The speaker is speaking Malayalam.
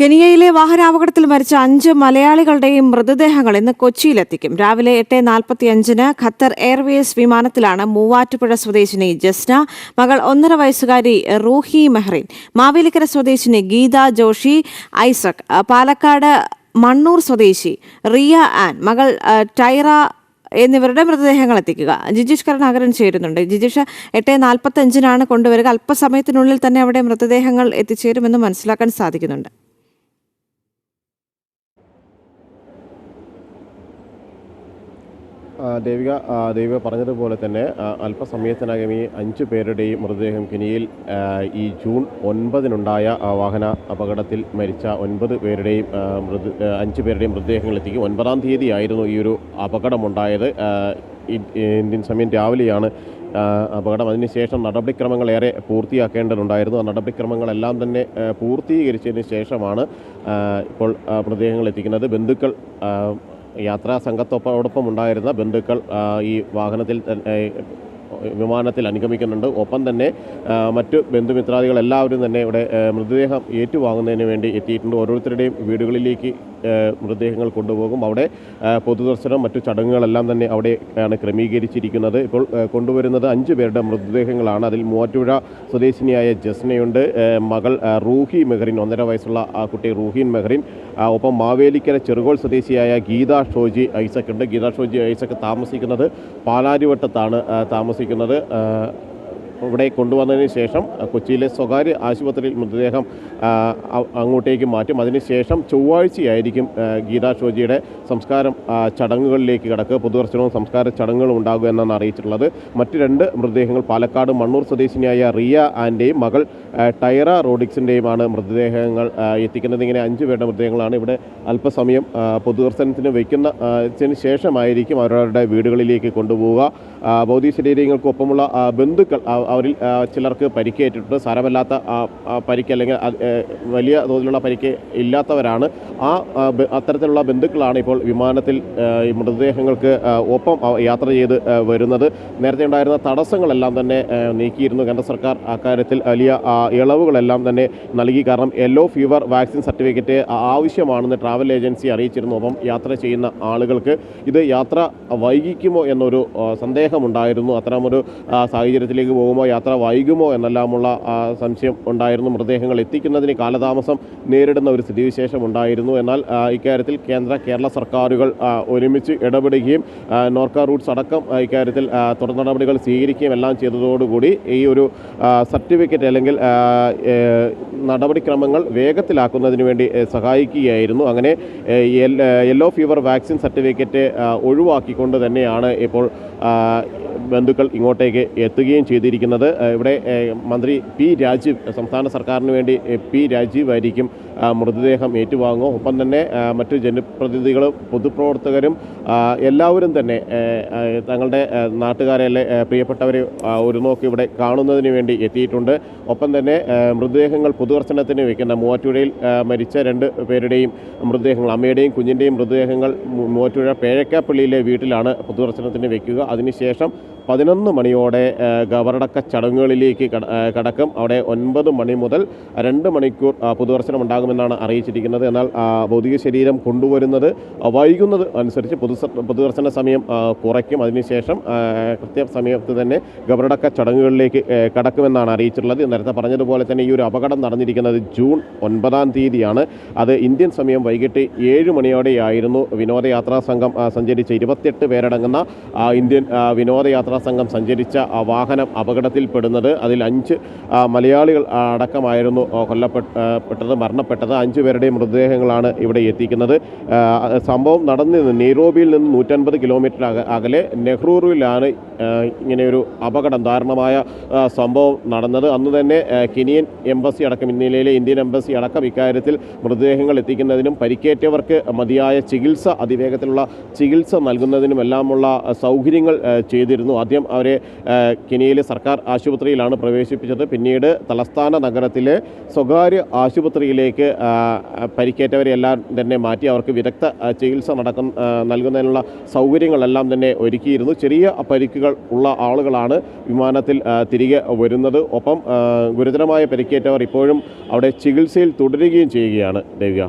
കെനിയയിലെ വാഹനാപകടത്തിൽ മരിച്ച അഞ്ച് മലയാളികളുടെയും മൃതദേഹങ്ങൾ ഇന്ന് കൊച്ചിയിലെത്തിക്കും. രാവിലെ എട്ട് നാൽപ്പത്തിയഞ്ചിന് ഖത്തർ എയർവേസ് വിമാനത്തിലാണ് മൂവാറ്റുപുഴ സ്വദേശിനി ജസ്ന മകൾ ഒന്നര വയസ്സുകാരി റൂഹി മെഹ്റിൻ മാവേലിക്കര സ്വദേശിനി ഗീത ജോഷി ഐസക് പാലക്കാട് മണ്ണൂർ സ്വദേശി റിയ ആൻ മകൾ ടൈറ എന്നിവരുടെ മൃതദേഹങ്ങൾ എത്തിക്കുക. ജിജീഷ് കരുണാകരൻ ചേരുന്നുണ്ട്. ജിജീഷ് എട്ട് നാൽപ്പത്തഞ്ചിനാണ് കൊണ്ടുവരിക. അല്പസമയത്തിനുള്ളിൽ തന്നെ അവിടെ മൃതദേഹങ്ങൾ എത്തിച്ചേരുമെന്ന് മനസ്സിലാക്കാൻ സാധിക്കുന്നുണ്ട്. ദേവിക ദേവിക പറഞ്ഞതുപോലെ തന്നെ അല്പസമയത്തിനകം ഈ അഞ്ച് പേരുടെയും മൃതദേഹം കിനിയിൽ ഈ ജൂൺ ഒൻപതിനുണ്ടായ വാഹന അപകടത്തിൽ മരിച്ച ഒൻപത് പേരുടെയും മൃത അഞ്ച് പേരുടെയും മൃതദേഹങ്ങൾ എത്തിക്കും ഒൻപതാം തീയതിയായിരുന്നു ഈ ഒരു അപകടമുണ്ടായത്. ഇന്ത്യൻ സമയം രാവിലെയാണ് അപകടം. അതിനുശേഷം നടപടിക്രമങ്ങൾ ഏറെ പൂർത്തിയാക്കേണ്ടതുണ്ടായിരുന്നു. ആ നടപടിക്രമങ്ങളെല്ലാം തന്നെ പൂർത്തീകരിച്ചതിന് ശേഷമാണ് ഇപ്പോൾ മൃതദേഹങ്ങൾ എത്തിക്കുന്നത്. ബന്ധുക്കൾ യാത്രാ സംഘത്തോടൊപ്പം ഉണ്ടായിരുന്ന ബന്ധുക്കൾ ഈ വാഹനത്തിൽ വിമാനത്തിൽ അനുഗമിക്കുന്നുണ്ട്. ഒപ്പം തന്നെ മറ്റ് ബന്ധുമിത്രാദികൾ എല്ലാവരും തന്നെ ഇവിടെ മൃതദേഹം ഏറ്റുവാങ്ങുന്നതിന് വേണ്ടി എത്തിയിട്ടുണ്ട്. ഓരോരുത്തരുടെയും വീടുകളിലേക്ക് മൃതദേഹങ്ങൾ കൊണ്ടുപോകും. അവിടെ പൊതുദർശനം മറ്റു ചടങ്ങുകളെല്ലാം തന്നെ അവിടെ ആണ് ക്രമീകരിച്ചിരിക്കുന്നത്. ഇപ്പോൾ കൊണ്ടുവരുന്നത് അഞ്ച് പേരുടെ മൃതദേഹങ്ങളാണ്. അതിൽ മൂവാറ്റുപുഴ സ്വദേശിനിയായ ജസ്നയുണ്ട്. മകൾ റൂഹി മെഹറിൻ ഒന്നര വയസ്സുള്ള ആ കുട്ടി റൂഹിൻ മെഹറിൻ. ഒപ്പം മാവേലിക്കര ചെറുകോൾ സ്വദേശിയായ ഗീത ഷോജി ഐസക് ഉണ്ട് ഗീത ഷോജി ഐസക് താമസിക്കുന്നത് പാലാരിവട്ടത്താണ് താമസിക്കുന്നത്. ഇവിടെ കൊണ്ടുവന്നതിന് ശേഷം കൊച്ചിയിലെ സ്വകാര്യ ആശുപത്രിയിൽ മൃതദേഹം അങ്ങോട്ടേക്ക് മാറ്റും. അതിനുശേഷം ചൊവ്വാഴ്ചയായിരിക്കും ഗീതാ ഷോജിയുടെ സംസ്കാരം ചടങ്ങുകളിലേക്ക് കിടക്കുക. പൊതുദർശനവും സംസ്കാര ചടങ്ങുകളും ഉണ്ടാകുക എന്നാണ് അറിയിച്ചിട്ടുള്ളത്. മറ്റ് രണ്ട് മൃതദേഹങ്ങൾ പാലക്കാട് മണ്ണൂർ സ്വദേശിനിയായ റിയ ആന്റെയും മകൾ ടൈറ റോഡിക്സിന്റെയുമാണ് മൃതദേഹങ്ങൾ എത്തിക്കുന്നത്. ഇങ്ങനെ അഞ്ച് പേരുടെ മൃതദേഹങ്ങളാണ് ഇവിടെ അല്പസമയം പൊതുദർശനത്തിന് വയ്ക്കുന്ന ശേഷമായിരിക്കും അവരവരുടെ വീടുകളിലേക്ക് കൊണ്ടുപോവുക. ഭൗതിക ശരീരങ്ങൾക്കൊപ്പമുള്ള ബന്ധുക്കൾ അവരിൽ ചിലർക്ക് പരിക്കേറ്റിട്ടുണ്ട്. സാരമല്ലാത്ത പരിക്ക് അല്ലെങ്കിൽ വലിയ തോതിലുള്ള പരിക്ക് ഇല്ലാത്തവരാണ്. ആ അത്തരത്തിലുള്ള ബന്ധുക്കളാണ് ഇപ്പോൾ വിമാനത്തിൽ ഈ മൃതദേഹങ്ങൾക്ക് ഒപ്പം യാത്ര ചെയ്ത് വരുന്നത്. നേരത്തെ ഉണ്ടായിരുന്ന തടസ്സങ്ങളെല്ലാം തന്നെ നീക്കിയിരുന്നു കേന്ദ്ര സർക്കാർ. അക്കാര്യത്തിൽ വലിയ ഇളവുകളെല്ലാം തന്നെ നൽകി. കാരണം യെല്ലോ ഫീവർ വാക്സിൻ സർട്ടിഫിക്കറ്റ് ആവശ്യമാണെന്ന് ട്രാവൽ ഏജൻസി അറിയിച്ചിരുന്നു. ഒപ്പം യാത്ര ചെയ്യുന്ന ആളുകൾക്ക് ഇത് യാത്ര വൈകിക്കുമോ എന്നൊരു സന്ദേഹമുണ്ടായിരുന്നു. അത്തരമൊരു സാഹചര്യത്തിലേക്ക് സാഹചര്യത്തിലേക്ക് പോകുമോ യാത്ര വൈകുമോ എന്നെല്ലാമുള്ള സംശയം ഉണ്ടായിരുന്നു. മൃതദേഹങ്ങൾ എത്തിക്കുന്നതിന് കാലതാമസം നേരിടുന്ന ഒരു സ്ഥിതിവിശേഷം ഉണ്ടായിരുന്നു. എന്നാൽ ഇക്കാര്യത്തിൽ കേന്ദ്ര കേരള സർക്കാരുകൾ ഒരുമിച്ച് ഇടപെടുകയും നോർക്ക റൂട്ട്സ് അടക്കം ഇക്കാര്യത്തിൽ തുടർ നടപടികൾ സ്വീകരിക്കുകയും എല്ലാം ചെയ്തതോടുകൂടി ഈ ഒരു സർട്ടിഫിക്കറ്റ് അല്ലെങ്കിൽ നടപടിക്രമങ്ങൾ വേഗത്തിലാക്കുന്നതിന് വേണ്ടി സഹായിക്കുകയായിരുന്നു. അങ്ങനെ യെല്ലോ ഫീവർ വാക്സിൻ സർട്ടിഫിക്കറ്റ് ഒഴിവാക്കിക്കൊണ്ട് തന്നെയാണ് ഇപ്പോൾ ബന്ധുക്കൾ ഇങ്ങോട്ടേക്ക് എത്തുകയും ചെയ്തിരിക്കുന്നത്. ആ, ഇവിടെ മന്ത്രി പി രാജീവ് സംസ്ഥാന സർക്കാരിന് വേണ്ടി പി രാജീവ് ആയിരിക്കും മൃതദേഹം ഏറ്റുവാങ്ങും ഒപ്പം തന്നെ മറ്റ് ജനപ്രതിനിധികളും പൊതുപ്രവർത്തകരും എല്ലാവരും തന്നെ തങ്ങളുടെ നാട്ടുകാരെ പ്രിയപ്പെട്ടവരെ ഒരു നോക്ക് ഇവിടെ കാണുന്നതിന് വേണ്ടി എത്തിയിട്ടുണ്ട്. ഒപ്പം തന്നെ മൃതദേഹങ്ങൾ പൊതുദർശനത്തിന് വയ്ക്കുന്ന മൂവാറ്റുപുഴയിൽ മരിച്ച രണ്ട് പേരുടെയും മൃതദേഹങ്ങൾ അമ്മയുടെയും കുഞ്ഞിന്റെയും മൃതദേഹങ്ങൾ മൂവാറ്റുപുഴ പേഴക്കാപ്പള്ളിയിലെ വീട്ടിലാണ് പൊതുദർശനത്തിന് വയ്ക്കുക അതിനുശേഷം പതിനൊന്ന് മണിയോടെ ഖബറടക്ക ചടങ്ങുകളിലേക്ക് കടക്കും. അവിടെ ഒൻപത് മണി മുതൽ രണ്ട് മണിക്കൂർ പൊതുദർശനം ഉണ്ടാകുമെന്നാണ് അറിയിച്ചിരിക്കുന്നത്. എന്നാൽ ഭൗതിക ശരീരം കൊണ്ടുവരുന്നത് വൈകുന്നത് അനുസരിച്ച് പൊതു പൊതുദർശന സമയം കുറയ്ക്കും. അതിനുശേഷം കൃത്യ കൃത്യസമയത്ത് തന്നെ ഖബറടക്ക ചടങ്ങുകളിലേക്ക് കടക്കുമെന്നാണ് അറിയിച്ചിട്ടുള്ളത്. നേരത്തെ പറഞ്ഞതുപോലെ തന്നെ ഈ ഒരു അപകടം നടന്നിരിക്കുന്നത് ജൂൺ ഒൻപതാം തീയതിയാണ്. അത് ഇന്ത്യൻ സമയം വൈകിട്ട് ഏഴ് മണിയോടെയായിരുന്നു. വിനോദയാത്രാ സംഘം സഞ്ചരിച്ച ഇരുപത്തിയെട്ട് പേരടങ്ങുന്ന ഇന്ത്യൻ വിനോദയാത്രാ സംഘം സഞ്ചരിച്ച വാഹനം അപകടത്തിൽപ്പെടുന്നത്. അതിൽ അഞ്ച് മലയാളികൾ അടക്കമായിരുന്നു ആ, കൊല്ലപ്പെട്ട ആ, പെട്ടത് മരണപ്പെട്ടത്. അഞ്ച് പേരുടെയും മൃതദേഹങ്ങളാണ് ഇവിടെ എത്തിക്കുന്നത്. സംഭവം നടന്നത് നെയ്റോബിയിൽ നിന്ന് നൂറ്റൻപത് കിലോമീറ്റർ അകലെ നെഹ്റൂറിലാണ് ഇങ്ങനെയൊരു അപകടം ദാരുണമായ സംഭവം നടന്നത്. അന്ന് തന്നെ കെനിയൻ എംബസി അടക്കം ഇന്ത്യയിലെ ഇന്ത്യൻ എംബസി അടക്കം ഇക്കാര്യത്തിൽ മൃതദേഹങ്ങൾ എത്തിക്കുന്നതിനും പരിക്കേറ്റവർക്ക് മതിയായ ചികിത്സ അതിവേഗത്തിലുള്ള ചികിത്സ നൽകുന്നതിനുമെല്ലാമുള്ള എല്ലാമുള്ള സൗകര്യങ്ങൾ ചെയ്തിരുന്നു. ആദ്യം അവരെ കെനിയയിലെ സർക്കാർ ആശുപത്രിയിലാണ് പ്രവേശിപ്പിച്ചത്. പിന്നീട് തലസ്ഥാന നഗരത്തിലെ സ്വകാര്യ ആശുപത്രിയിലേക്ക് പരിക്കേറ്റവരെല്ലാം തന്നെ മാറ്റി അവർക്ക് വിദഗ്ധ ചികിത്സ നടക്കും ആ, നൽകുന്നതിനുള്ള സൗകര്യങ്ങളെല്ലാം തന്നെ ഒരുക്കിയിരുന്നു. ചെറിയ പരിക്കുകൾ ഉള്ള ആളുകളാണ് വിമാനത്തിൽ തിരികെ വരുന്നത്. ഒപ്പം ഗുരുതരമായ പരിക്കേറ്റവർ ഇപ്പോഴും അവിടെ ചികിത്സയിൽ തുടരുകയും ചെയ്യുകയാണ്. ദേവിക